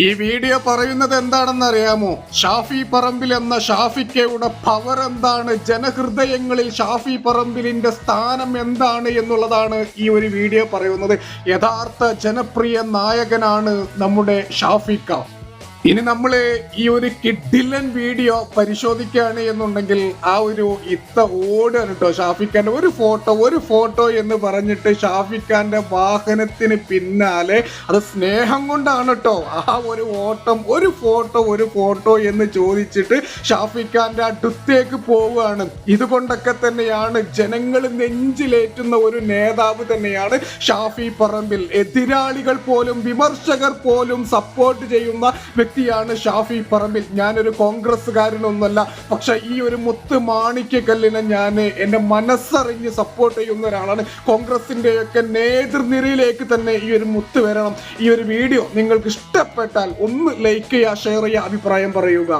ഈ വീഡിയോ പറയുന്നത് എന്താണെന്ന് അറിയാമോ ഷാഫി പറമ്പിൽ എന്ന ഷാഫിക്കയുടെ പവർ എന്താണ്? ജനഹൃദയങ്ങളിൽ ഷാഫി പറമ്പിലിന്റെ സ്ഥാനം എന്താണ് എന്നുള്ളതാണ് ഈ ഒരു വീഡിയോ പറയുന്നത്. യഥാർത്ഥ ജനപ്രിയ നായകനാണ് നമ്മുടെ ഷാഫിക്ക. ഇനി നമ്മൾ ഈ ഒരു കിഡിലൻ വീഡിയോ പരിശോധിക്കുകയാണ് എന്നുണ്ടെങ്കിൽ ആ ഒരു ഇത്ത ഓടാണ് കേട്ടോ ഷാഫിഖാന്റെ ഒരു ഫോട്ടോ ഒരു ഫോട്ടോ എന്ന് പറഞ്ഞിട്ട് ഷാഫിഖാന്റെ വാഹനത്തിന് പിന്നാലെ അത് സ്നേഹം കൊണ്ടാണ് കേട്ടോ ആ ഒരു ഓട്ടം ഒരു ഫോട്ടോ ഒരു ഫോട്ടോ എന്ന് ചോദിച്ചിട്ട് ഷാഫിഖാന്റെ അടുത്തേക്ക് പോവുകയാണ്. ഇതുകൊണ്ടൊക്കെ തന്നെയാണ് ജനങ്ങൾ നെഞ്ചിലേറ്റുന്ന ഒരു നേതാവ് തന്നെയാണ് ഷാഫി പറമ്പിൽ. എതിരാളികൾ പോലും വിമർശകർ പോലും സപ്പോർട്ട് ചെയ്യുന്ന വ്യക്തിയാണ് ഷാഫി പറമ്പിൽ. ഞാനൊരു കോൺഗ്രസ്സുകാരനൊന്നുമല്ല പക്ഷെ ഈ ഒരു മുത്ത് മാണിക്യക്കല്ലിനെ ഞാൻ എന്റെ മനസ്സറിഞ്ഞ് സപ്പോർട്ട് ചെയ്യുന്ന ഒരാളാണ്. കോൺഗ്രസിന്റെയൊക്കെ നേതൃനിരയിലേക്ക് തന്നെ ഈ ഒരു മുത്ത് വരണം. ഈ ഒരു വീഡിയോ നിങ്ങൾക്ക് ഇഷ്ടപ്പെട്ടാൽ ഒന്ന് ലൈക്ക് ചെയ്യുക ഷെയർ ചെയ്യുക അഭിപ്രായം പറയുക.